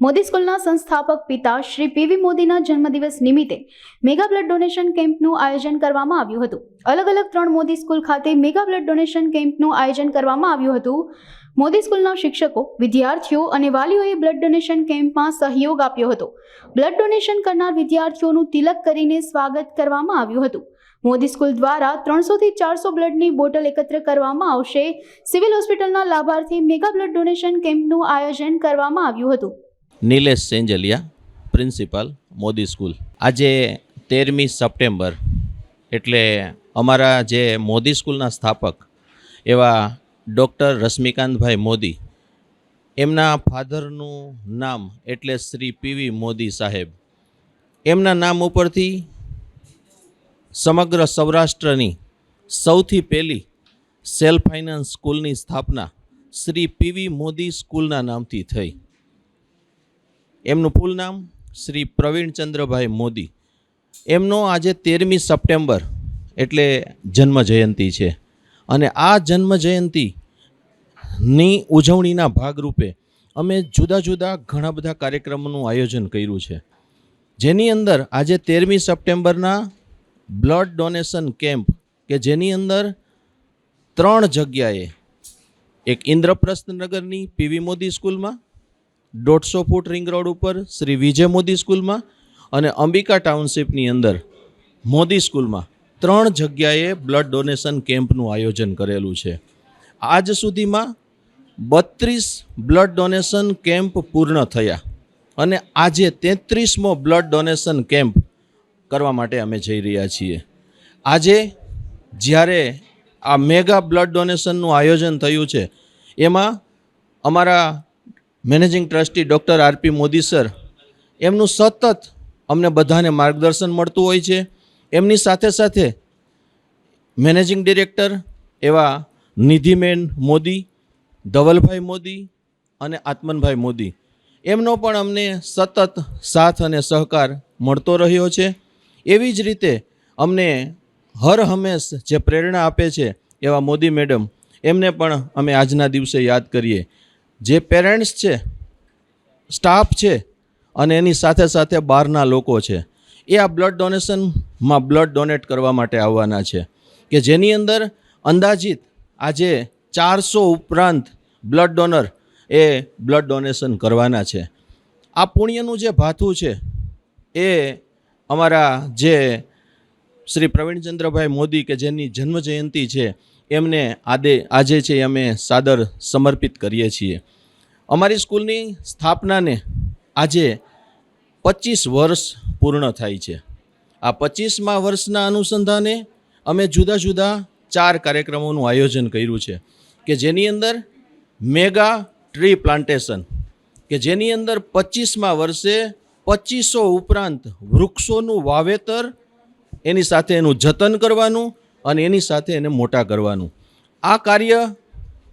મોદી સ્કૂલના સંસ્થાપક પિતા શ્રી પીવી મોદીના જન્મદિવસ નિમિત્તે મેગા બ્લડ ડોનેશન કેમ્પનું આયોજન કરવામાં આવ્યું હતું. અલગ અલગ ત્રણ મોદી સ્કૂલ ખાતે મેગા બ્લડ ડોનેશન કેમ્પનું આયોજન કરવામાં આવ્યું હતું. મોદી સ્કૂલના શિક્ષકો, વિદ્યાર્થીઓ અને વાલીઓએ બ્લડ ડોનેશન કેમ્પમાં સહયોગ આપ્યો હતો. બ્લડ ડોનેશન કરનાર વિદ્યાર્થીઓનું તિલક કરીને સ્વાગત કરવામાં આવ્યું હતું. મોદી સ્કૂલ દ્વારા ત્રણસોથી ચારસો બ્લડની બોટલ એકત્ર કરવામાં આવશે. સિવિલ હોસ્પિટલના લાભાર્થી મેગા બ્લડ ડોનેશન કેમ્પનું આયોજન કરવામાં આવ્યું હતું. Nilesh Senjaliya, principal, Modi school. આજે તેરમી સપ્ટેમ્બર એટલે અમારા જે મોદી સ્કૂલના સ્થાપક એવા ડૉક્ટર રશ્મિકાંતભાઈ મોદી, એમના ફાધરનું નામ એટલે શ્રી પીવી મોદી સાહેબ. એમના નામ ઉપરથી સમગ્ર સૌરાષ્ટ્રની સૌથી પહેલી સેલ્ફ ફાઇનાન્સ સ્કૂલની સ્થાપના શ્રી પીવી મોદી સ્કૂલના નામથી થઈ. એમનું ફૂલ નામ શ્રી પ્રવીણચંદ્રભાઈ મોદી. એમનો આજે તેરમી સપ્ટેમ્બર એટલે જન્મ જયંતિ છે. અને આ જન્મ જયંતિની ઉજવણીના ભાગરૂપે અમે જુદા જુદા ઘણા બધા કાર્યક્રમોનું આયોજન કર્યું છે. જેની અંદર આજે તેરમી સપ્ટેમ્બરના બ્લડ ડોનેશન કેમ્પ કે જેની અંદર ત્રણ જગ્યાએ એક ઇન્દ્રપ્રસ્થ નગરની પીવી મોદી સ્કૂલમાં દોઢસો ફૂટ રિંગ રોડ ઉપર શ્રી વિજય મોદી સ્કૂલમાં અને અંબિકા ટાઉનશીપની અંદર મોદી સ્કૂલમાં ત્રણ જગ્યાએ બ્લડ ડોનેશન કેમ્પનું આયોજન કરેલું છે. આજ સુધીમાં બત્રીસ બ્લડ ડોનેશન કેમ્પ પૂર્ણ થયા અને આજે તેત્રીસમો બ્લડ ડોનેશન કેમ્પ કરવા માટે અમે જઈ રહ્યા છીએ. આજે જ્યારે આ મેગા બ્લડ ડોનેશનનું આયોજન થયું છે, એમાં અમારા managing trustee doctor R P Modi sir, એમનું સતત અમને બધાને માર્ગદર્શન મળતું હોય છે. એમની સાથે સાથે મેનેજિંગ ડિરેક્ટર એવા નિધિમેન મોદી, ધવલભાઈ મોદી અને આત્મનભાઈ મોદી, એમનો પણ અમને સતત સાથ અને સહકાર મળતો રહ્યો છે. એવી જ રીતે અમને હર હંમેશ જે પ્રેરણા આપે છે એવા મોદી મેડમ, એમને પણ અમે આજના દિવસે યાદ કરીએ. જે પેરેન્ટ્સ છે સ્ટાફ છે અને એની સાથે સાથે બહારના લોકો છે, એ આ બ્લડ ડોનેશનમાં બ્લડ ડોનેટ કરવા માટે આવવાના છે કે જેની અંદર અંદાજિત આજે ચારસો ઉપરાંત બ્લડ ડોનર એ બ્લડ ડોનેશન કરવાના છે. આ પુણ્યનું જે ભાથું છે, એ અમારા જે શ્રી પ્રવીણચંદ્રભાઈ મોદી કે જેની જન્મ જયંતિ છે એમને આદે આજે છે અમે સાદર સમર્પિત કરીએ છીએ. અમારી સ્કૂલની સ્થાપનાને આજે પચીસ વર્ષ પૂર્ણ થાય છે. આ પચીસમા વર્ષના અનુસંધાને અમે જુદા જુદા ચાર કાર્યક્રમોનું આયોજન કર્યું છે કે જેની અંદર મેગા ટ્રી પ્લાન્ટેશન, કે જેની અંદર પચીસમા વર્ષે પચીસો ઉપરાંત વૃક્ષોનું વાવેતર, એની સાથે એનું જતન કરવાનું અને એની સાથે એને મોટા કરવાનું. આ કાર્ય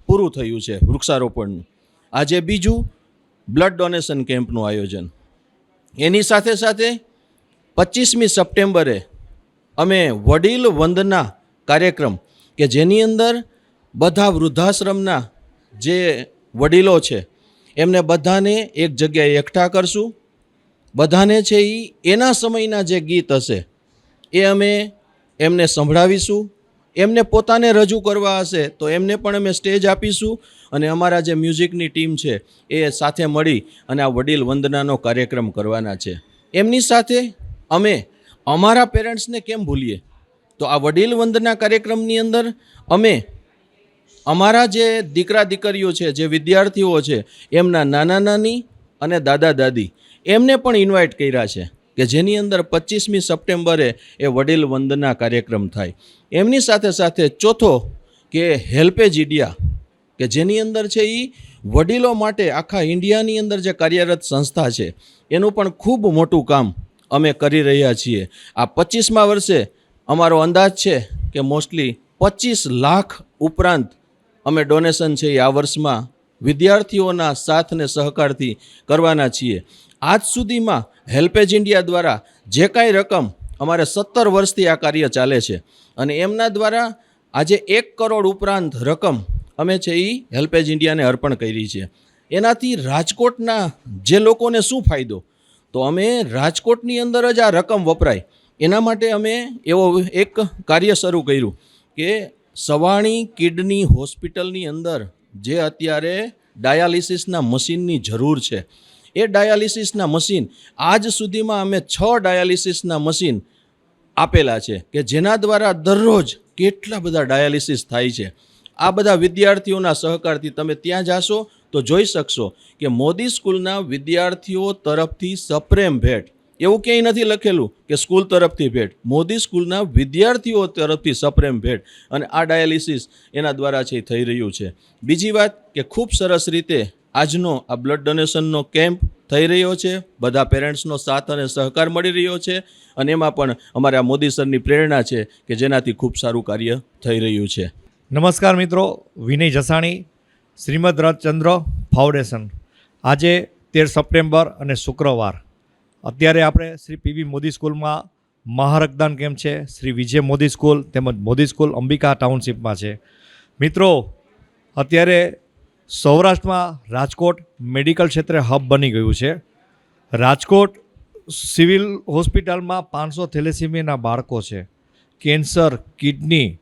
પૂરું થયું છે વૃક્ષારોપણનું. આજે બીજું બ્લડ ડોનેશન કેમ્પનું આયોજન. એની સાથે સાથે પચીસમી સપ્ટેમ્બરે અમે વડીલ વંદના કાર્યક્રમ, કે જેની અંદર બધા વૃદ્ધાશ્રમના જે વડીલો છે, એમને બધાને એક જગ્યાએ એકઠા કરશું. બધાને છે એ એના સમયના જે ગીત હશે, એ અમે એમને સંભળાવીશું. એમને પોતાને રજૂ કરવા હશે તો એમને પણ અમે સ્ટેજ આપીશું અને અમારા જે મ્યુઝિકની ટીમ છે એ સાથે મળી અને આ વડીલ વંદનાનો કાર્યક્રમ કરવાના છે. એમની સાથે અમે અમારા પેરેન્ટ્સને કેમ ભૂલીએ? તો આ વડીલ વંદના કાર્યક્રમની અંદર અમે અમારા જે દીકરા દીકરીઓ છે, જે વિદ્યાર્થીઓ છે, એમના નાના નાની અને દાદા દાદી એમને પણ ઇન્વાઇટ કર્યા છે. કે જેની અંદર પચીસમી સપ્ટેમ્બરે એ વડીલ વંદના કાર્યક્રમ થાય. એમની સાથે સાથે ચોથો કે હેલ્પેજ ઇન્ડિયા કે જેની અંદર છે એ વડીલો માટે આખા ઇન્ડિયાની અંદર જે કાર્યરત સંસ્થા છે, એનું પણ ખૂબ મોટું કામ અમે કરી રહ્યા છીએ. આ પચીસમા વર્ષે અમારો અંદાજ છે કે મોસ્ટલી પચીસ લાખ ઉપરાંત અમે ડોનેશન છે એ આ વર્ષમાં વિદ્યાર્થીઓના સાથ અને સહકારથી કરવાના છીએ. આજ સુધીમાં હેલ્પેજ ઇન્ડિયા દ્વારા જે કાંઈ રકમ અમારે સત્તર વર્ષથી આ કાર્ય ચાલે છે અને એમના દ્વારા આજે એક કરોડ ઉપરાંત રકમ અમે છે એ હેલ્પેજ ઇન્ડિયાને અર્પણ કરી છે. એનાથી રાજકોટના જે લોકોને શું ફાયદો? તો અમે રાજકોટની અંદર જ આ રકમ વપરાય. એના માટે અમે એવો એક કાર્ય શરૂ કર્યું કે સવાણી કિડની હોસ્પિટલની અંદર જે અત્યારે ડાયાલિસિસના મશીનની જરૂર છે એ ડાયાલિસિસના મશીન. આજ સુધીમાં અમે છ ડાયાલિસિસના મશીન આપેલા છે કે જેના દ્વારા દરરોજ કેટલા બધા ડાયાલિસિસ થાય છે. આ બધા વિદ્યાર્થીઓના સહકારથી તમે ત્યાં જાશો તો જોઈ શકશો કે મોદી સ્કૂલના વિદ્યાર્થીઓ તરફથી સપ્રેમ ભેટ. એવું ક્યાંય નથી લખેલું કે સ્કૂલ તરફથી ભેટ. મોદી સ્કૂલના વિદ્યાર્થીઓ તરફથી સપ્રેમ ભેટ. અને આ ડાયાલિસિસ એના દ્વારા છે થઈ રહ્યું છે. બીજી વાત કે ખૂબ સરસ રીતે આજનો આ બ્લડ ડોનેશનનો કેમ્પ થઈ રહ્યો છે. બધા પેરેન્ટ્સનો સાથ અને સહકાર મળી રહ્યો છે અને એમાં પણ અમારા મોદી સરની પ્રેરણા છે કે જેનાથી ખૂબ સારું કાર્ય થઈ રહ્યું છે. નમસ્કાર મિત્રો, વિનય જસાણી, શ્રીમદ રથચંદ્ર ફાઉન્ડેશન. આજે તેર સપ્ટેમ્બર અને શુક્રવાર. અત્યારે આપણે શ્રી પીવી મોદી સ્કૂલમાં મહારક્તદાન કેમ્પ છે? શ્રી વિજય મોદી સ્કૂલ તેમજ મોદી સ્કૂલ અંબિકા ટાઉનશીપમાં છે. મિત્રો, અત્યારે સૌરાષ્ટ્રમાં રાજકોટ મેડિકલ ક્ષેત્રે હબ બની ગયું છે. રાજકોટ સિવિલ હોસ્પિટલમાં પાંચસો થેલેસીમિયાના બાળકો છે. કેન્સર, કિડની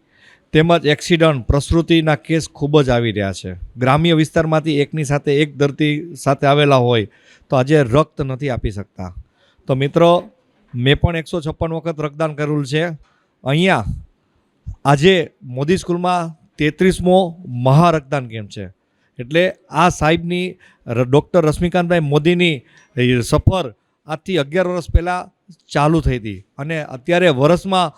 તેમજ એક્સિડન્ટ પ્રસૃતિના કેસ ખૂબ જ આવી રહ્યા છે. ગ્રામ્ય વિસ્તારમાંથી એકની સાથે એક દર્દી સાથે આવેલા હોય તો આજે રક્ત નથી આપી શકતા. તો મિત્રો, મેં પણ એકસો છપ્પન વખત રક્તદાન કરેલું છે. અહીંયા આજે મોદી સ્કૂલમાં તેત્રીસમો મહારક્તદાન કેમ્પ છે. એટલે આ સાહેબની ડૉક્ટર રશ્મિકાંતભાઈ મોદીની સફર આજથી અગિયાર વર્ષ પહેલાં ચાલુ થઈ હતી. અને અત્યારે વર્ષમાં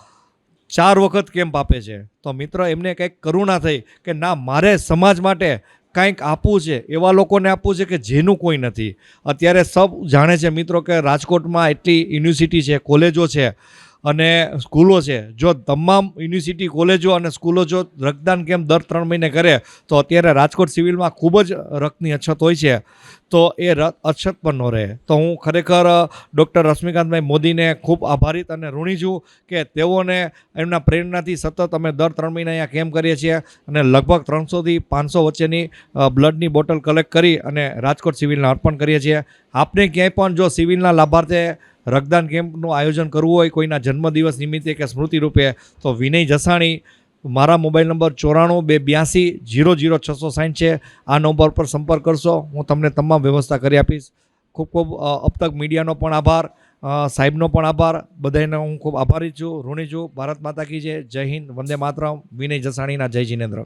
ચાર વખત કેમ્પ આપે છે. તો મિત્ર, એમને કંઈક કરુણા થઈ કે ના, મારે સમાજ માટે કંઈક આપવું છે, એવા લોકોને આપવું છે કે જેનું કોઈ નથી. અત્યારે સબ જાણે છે મિત્રો કે રાજકોટમાં એટલી યુનિવર્સિટી છે, કોલેજો છે અને સ્કૂલો છે. જો તમામ યુનિવર્સિટી, કોલેજો અને સ્કૂલો જો રક્તદાન કેમ્પ દર ત્રણ મહિને કરે, તો અત્યારે રાજકોટ સિવિલમાં ખૂબ જ રક્તની અછત હોય છે. તો એ અછત પણ ન રહે. તો હું ખરેખર, ડૉક્ટર રશ્મિકાંતભાઈ મોદીને ખૂબ આભારિત અને ઋણી છું કે તેઓને એમના પ્રેરણાથી સતત અમે દર ત્રણ મહિના અહીંયા કેમ્પ કરીએ છીએ અને લગભગ ત્રણસોથી પાંચસો વચ્ચેની બ્લડની બોટલ કલેક્ટ કરી અને રાજકોટ સિવિલને અર્પણ કરીએ છીએ. આપને ક્યાંય પણ જો સિવિલના લાભાર્થે રક્તદાન કેમ્પનું આયોજન કરવું હોય કોઈના જન્મદિવસ નિમિત્તે કે સ્મૃતિ રૂપે તો વિનય જસાણી મારા મોબાઈલ નંબર ચોરાણું બે બ્યાસી જીરો જીરો છસો સાઠ છે. આ નંબર પર સંપર્ક કરશો. હું તમને તમામ વ્યવસ્થા કરી આપીશ. ખૂબ ખૂબ અ, અબ તક મીડિયાનો પણ આભાર. સાહેબનો પણ આભાર. બધાને હું ખૂબ આભારી છું ઋણી છું. ભારત માતા કી જય. જય હિન્દ. વંદે માતરમ. વિનય જસાણીના જય જિનેન્દ્ર.